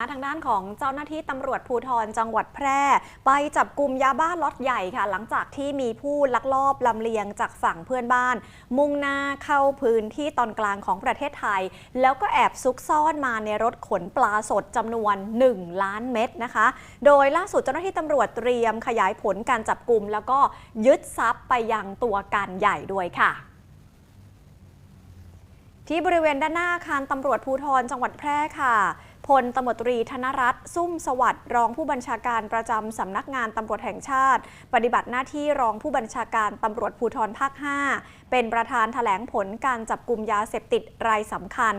ทางด้านของเจ้าหน้าที่ตำรวจภูธรจังหวัดแพร่ ไปจับกลุ่มยาบ้าล็อตใหญ่ค่ะ หลังจากที่มีผู้ลักลอบลำเลียงจากฝั่งเพื่อนบ้าน มุ่งหน้าเข้าพื้นที่ตอนกลางของประเทศไทย แล้วก็แอบซุกซ่อนมาในรถขนปลาสดจำนวน 1 ล้านเม็ดนะคะ โดยล่าสุดเจ้าหน้าที่ตำรวจเตรียมขยายผลการจับกลุ่มแล้วก็ยึดทรัพย์ไปยังตัวการใหญ่ด้วยค่ะที่บริเวณด้านหน้าอาคารตำรวจภูธรจังหวัดแพร่ค่ะ พลตำรวจตรีธนรัตน์ซุ่มสวัสดิ์รองผู้บัญชาการประจำสำนักงานตำรวจแห่งชาติ ปฏิบัติหน้าที่รองผู้บัญชาการตำรวจภูธรภาค 5 เป็นประธานแถลงผลการจับกลุ่มยาเสพติดรายสำคัญ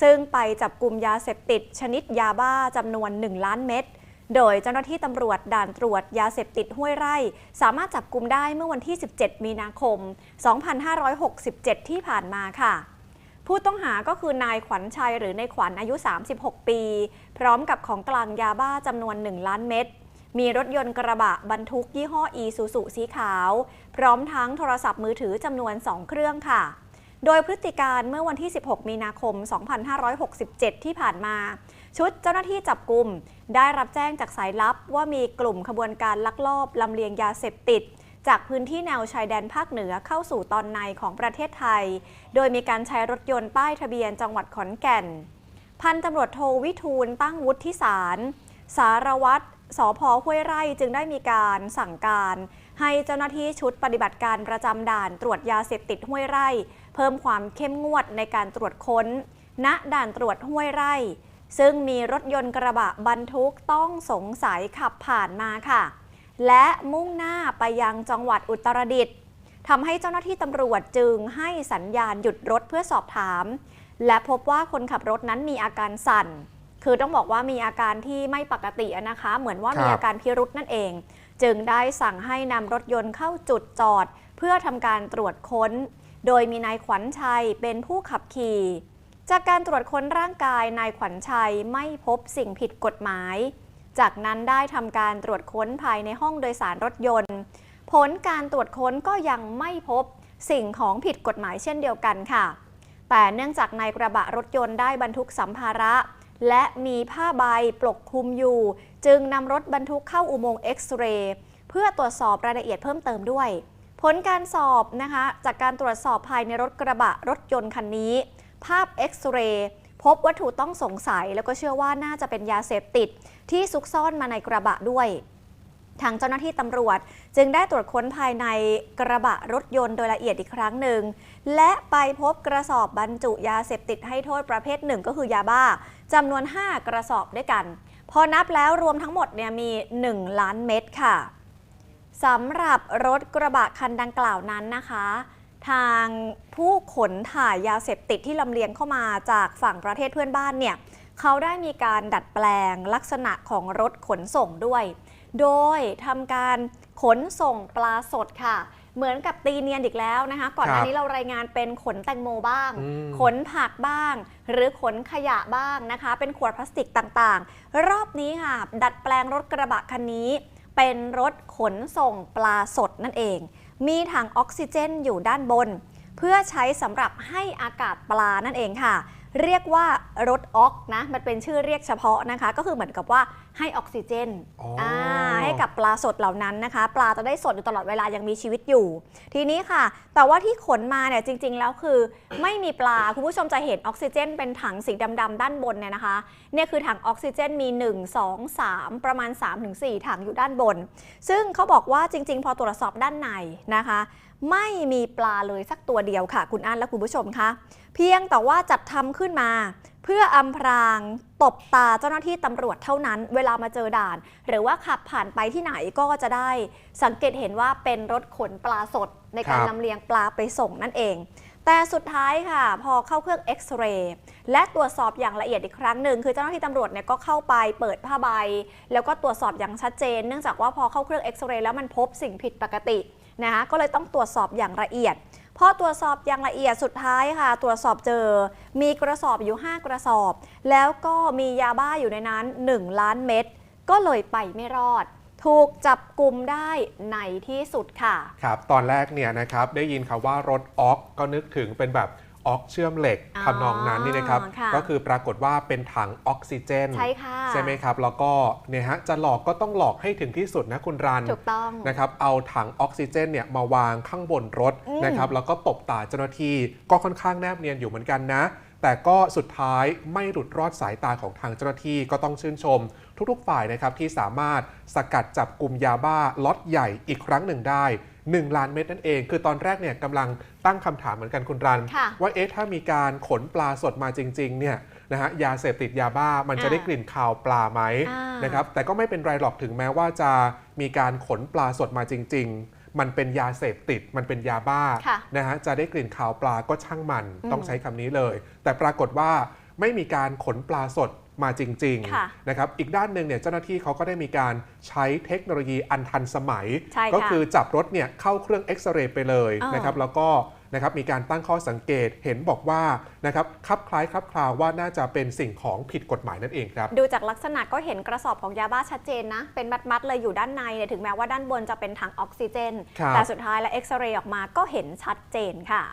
ซึ่งไปจับกลุ่มยาเสพติด ชนิดยาบ้าจำนวน 1 ล้านเม็ดโดยเจ้าหน้าที่ตำรวจด่านตรวจยาเสพติดห้วยไร่ สามารถจับกลุ่มได้เมื่อวันที่ 17 มีนาคม 2567 ที่ผ่านมาค่ะ ผู้ต้องหาก็คือนายขวัญชัยหรือนายขวัญอายุ 36 ปี พร้อมกับของกลางยาบ้าจำนวน 1 ล้านเม็ดมีรถยนต์กระบะบรรทุกยี่ห้ออีซูซุสีขาว พร้อมทั้งโทรศัพท์มือถือจำนวน 2 เครื่องค่ะ โดยพฤติการเมื่อวันที่ 16 มีนาคม 2567 ที่ผ่านมา ชุดเจ้าหน้าที่จับกลุ่ม ได้รับแจ้งจากสายลับว่ามีกลุ่มขบวนการลักลอบลำเลียงยาเสพติด จากพื้นที่แนวชายแดนภาคเหนือเข้าสู่ตอนในของประเทศไทย โดยมีการใช้รถยนต์ป้ายทะเบียนจังหวัดขอนแก่น พันตำรวจโทวิทูลตั้งวุฒิสาร สารวัตรสพห้วยไร่จึงได้มีการสั่งการ ให้เจ้าหน้าที่ชุดปฏิบัติการประจำด่านตรวจยาเสพติดห้วยไร่ เพิ่มความเข้มงวดในการตรวจค้น ณด่านตรวจห้วยไร่ ซึ่งมีรถยนต์กระบะบรรทุกต้องสงสัยขับผ่านมาค่ะ และมุ่งหน้าไปยังจังหวัดอุตรดิตถ์ทำให้เจ้าหน้าที่ตำรวจจึงให้สัญญาณหยุดรถเพื่อสอบถาม และพบว่าคนขับรถนั้นมีอาการสั่น คือต้องบอกว่ามีอาการที่ไม่ปกติอะนะคะ เหมือนว่าครับมีอาการพิรุษนั่นเอง จึงได้สั่งให้นำรถยนต์เข้าจุดจอด เพื่อทำการตรวจค้น โดยมีนายขวัญชัยเป็นผู้ขับขี่จากการตรวจค้นร่างกายนายขวัญชัยไม่พบสิ่งผิดกฎหมาย จากนั้นได้ทำการตรวจค้นภายในห้องโดยสารรถยนต์ ผลการตรวจค้นก็ยังไม่พบสิ่งของผิดกฎหมายเช่นเดียวกันค่ะ แต่เนื่องจากในกระบะรถยนต์ได้บรรทุกสัมภาระ และมีผ้าใบปกคลุมอยู่ จึงนำรถบรรทุกเข้าอุโมงค์เอ็กซเรย์เพื่อตรวจสอบรายละเอียดเพิ่มเติมด้วย ผลการสอบนะคะ จากการตรวจสอบภายในรถกระบะรถยนต์คันนี้ ภาพเอ็กซเรย์ พบวัตถุต้องสงสัยแล้วก็เชื่อว่าน่าจะเป็นยาเสพติด ที่ซุกซ่อนมาในกระบะด้วยทางเจ้าหน้าที่ตำรวจ จึงได้ตรวจค้นภายในกระบะรถยนต์โดยละเอียดอีกครั้งหนึ่ง และไปพบกระสอบบรรจุยาเสพติดให้โทษประเภทหนึ่งก็คือยาบ้าจำนวน 5 กระสอบด้วยกัน พอนับแล้วรวมทั้งหมดเนี่ยมี 1 ล้านเม็ดค่ะสำหรับรถกระบะคันดังกล่าวนั้นนะคะ ทางผู้ขนถ่ายยาเสพติดที่ลำเลียงเข้ามาจากฝั่งประเทศเพื่อนบ้านเนี่ยเขาได้มีการดัดแปลงลักษณะของรถขนส่งด้วย โดยทำการขนส่งปลาสดค่ะ เหมือนกับตีเนียนอีกแล้วนะคะ ก่อนหน้าครับนี้เรารายงานเป็นขนแตงโมบ้างอืมขนผักบ้าง หรือขนขยะบ้างนะคะ เป็นขวดพลาสติกต่างๆ รอบนี้ค่ะ ดัดแปลงรถกระบะคันนี้ เป็นรถขนส่งปลาสดนั่นเอง มีถังออกซิเจนอยู่ด้านบน เพื่อใช้สำหรับให้อากาศปลานั่นเองค่ะ เรียกว่ารถออกนะมันเป็นชื่อเรียกเฉพาะนะคะ ก็คือเหมือนกับว่าให้ออกซิเจนอ๋ออ่าให้กับปลาสดเหล่านั้นนะคะ ปลาจะได้สดอยู่ตลอดเวลายังมีชีวิตอยู่ ทีนี้ค่ะ แต่ว่าที่ขนมาเนี่ยจริง ๆ แล้วคือ ไม่มีปลาคุณผู้ชมจะเห็นออกซิเจน เป็นถังสีดำๆด้านบนเนี่ยนะคะเนี่ยคือถังออกซิเจนมี 1 2 3 ประมาณ 3-4 ถังอยู่ด้านบน ซึ่งเขาบอกว่าจริง ๆ พอตรวจสอบด้านในนะคะ ไม่มีปลาเลยสักตัวเดียวค่ะ คุณอันและคุณผู้ชมคะเพียงแต่ว่าจัดทำขึ้นมา เพื่ออำพรางตบตาเจ้าหน้าที่ตำรวจเท่านั้น เวลามาเจอด่าน หรือว่าขับผ่านไปที่ไหนก็จะได้ สังเกตเห็นว่าเป็นรถขนปลาสดในการครับลำเลียงปลาไปส่งนั่นเอง แต่สุดท้ายค่ะ พอเข้าเครื่องเอ็กซเรย์และตรวจสอบอย่างละเอียดอีกครั้งหนึ่งคือเจ้าหน้าที่ตำรวจเนี่ยก็เข้าไปเปิดผ้าใบ แล้วก็ตรวจสอบอย่างชัดเจน เนื่องจากว่าพอเข้าเครื่องเอ็กซเรย์แล้วมันพบสิ่งผิดปกติ นะคะก็เลยต้องตรวจสอบอย่างละเอียดพอตรวจสอบอย่างละเอียดสุดท้ายค่ะ ตรวจสอบเจอ มีกระสอบอยู่ 5 กระสอบ แล้วก็มียาบ้าอยู่ในนั้น 1 ล้านเม็ดก็เลยไปไม่รอด ถูกจับกลุ่มได้ในที่สุดค่ะ ครับ ตอนแรกเนี่ยนะครับ ได้ยินคำว่ารถออกก็นึกถึงเป็นแบบ ออกเชื่อมเหล็กอ๋อทำนองนั้นนี่นะครับค่ะก็คือปรากฏว่าเป็นถังออกซิเจน ใช่ค่ะใช่ไหมครับ แล้วก็เนี่ยฮะจะหลอกก็ต้องหลอกให้ถึงที่สุดนะคุณรันถูกต้องนะครับเอาถังออกซิเจนเนี่ยมาวางข้างบนรถอืมนะครับแล้วก็ตบตาเจ้าหน้าที่ก็ค่อนข้างแนบเนียนอยู่เหมือนกันนะแต่ก็สุดท้ายไม่หลุดรอดสายตาของทางเจ้าหน้าที่ก็ต้องชื่นชม ทุกๆฝ่ายนะครับที่สามารถสกัดจับกลุ่มยาบ้าล็อตใหญ่อีกครั้งหนึ่งได้ 1 ล้านเม็ดนั่นเอง คือตอนแรกเนี่ยกำลังตั้งคำถามเหมือนกันคุณรันค่ะว่าเอ๊ะถ้ามีการขนปลาสดมาจริงๆเนี่ยนะฮะยาเสพติดยาบ้ามันจะอ่าได้กลิ่นคาวปลาไหมอ่านนะครับแต่ก็ไม่เป็นไรหรอกถึงแม้ว่าจะมีการขนปลาสดมาจริง ๆมันเป็นยาเสพติด มันเป็นยาบ้าค่ะนะฮะ จะได้กลิ่นคาวปลาก็ช่างมันอืมต้องใช้คำนี้เลย แต่ปรากฏว่าไม่มีการขนปลาสด มาจริงค่ะๆนะครับอีกด้านหนึ่งเนี่ยเจ้าหน้าที่เขาก็ได้มีการใช้เทคโนโลยีอันทันสมัย ใช่ค่ะก็คือจับรถเนี่ยเข้าเครื่องเอ็กซเรย์ไปเลยอ่าน นะครับแล้วก็นะครับมีการตั้งข้อสังเกตเห็นบอกว่านะครับคลับคล้ายคลับคลาวว่าน่าจะเป็นสิ่งของผิดกฎหมายนั่นเองครับ ดูจากลักษณะก็เห็นกระสอบของยาบ้าชัดเจนนะ เป็นมัดๆเลยอยู่ด้านในเนี่ยถึงแม้ว่าด้านบนจะเป็นถังออกซิเจน ครับ แต่สุดท้ายแล้วเอ็กซเรย์ออกมาก็เห็นชัดเจนค่ะ